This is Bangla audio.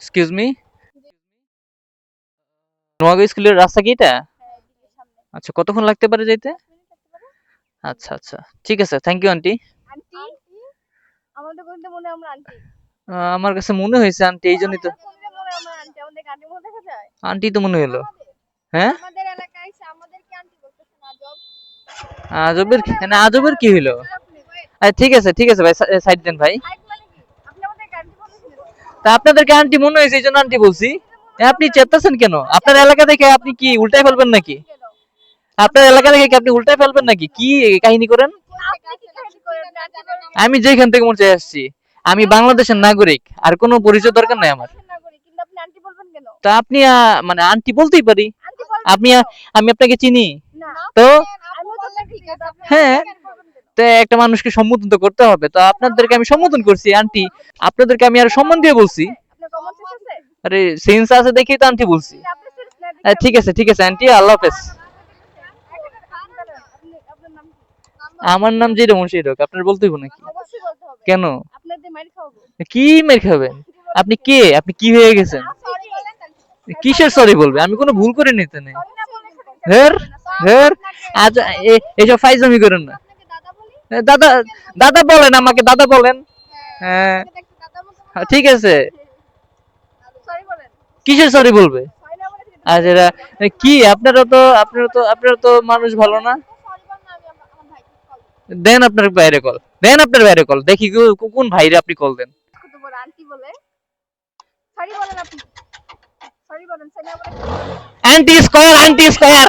এক্সকিউজ মি নোয়াগাঁও স্কুলের রাস্তা কি এটা? আচ্ছা কতক্ষণ লাগতে পারে যাইতে? আচ্ছা আচ্ছা ঠিক আছে থ্যাংক ইউ আন্টি আমরা কাছে মনে হয়েছে আন্টি এই জন্যই তো। আন্টি তো মনে হলো। হ্যাঁ? আজবের কি- না আজবের কি হইল? আচ্ছা ঠিক আছে ঠিক আছে ভাই সাইড দেন ভাই হাইট মানে কি আপনি আমাদের আন্টি বলেছিলেন তা আপনাদেরকে আন্টি মনে হয়েছে এই জন্য আন্টি বলছি। আপনি চেতাছেন কেন? আপনার এলাকা দেখে আপনি কি উল্টায় ফেলবেন নাকি? আপনার এলাকা দেখে কি আপনি উল্টায় ফেলবেন নাকি? কি কাহিনী করেন? আমি যেখান থেকে মনে আসছি আমি বাংলাদেশের নাগরিক আর কোনো পরিচয় দরকার নাই আমার। তা আপনি মানে আন্টি বলতেই পারি। আপনি আমি আপনাকে চিনি। তো? হ্যাঁ। তো একটা মানুষকে সম্বোধন তো করতে হবে। তো আপনাদেরকে আমি সম্বোধন করছি আন্টি। আপনাদেরকে আমি আর সম্মান দিয়ে বলছি। আরে সেন্স আছে দেখেই তো আন্টি বলছি। ঠিক আছে। ঠিক আছে আন্টি আল্লাহ হাফেজ? আমার নাম যেরকম সেরকম আপনার বলতে হবে নাকি? কেন? কি মেরে খাবেন? আপনি কে? আপনি কি হয়ে গেছেন? কিসের সরি বলবে? আমি কোনো ভুল করে নিতে নেই হের হের আজ এ- এইসব ফাইজলামি করেন না। দাদা দাদা দাদা বলেন আমাকে দাদা বলেন। হ্যাঁ হ্যাঁ, ঠিক আছে। সরি কিসের সরি বলবে? এ, কি আপনারা তো আপনারা তো আপনারা তো মানুষ ভালো না? দেন আপনার বাইরে কল দেন আপনার বাইরে কল দেখি কোন ভাইরে আপনি কল দেন। Aunty square. স্কয়ার।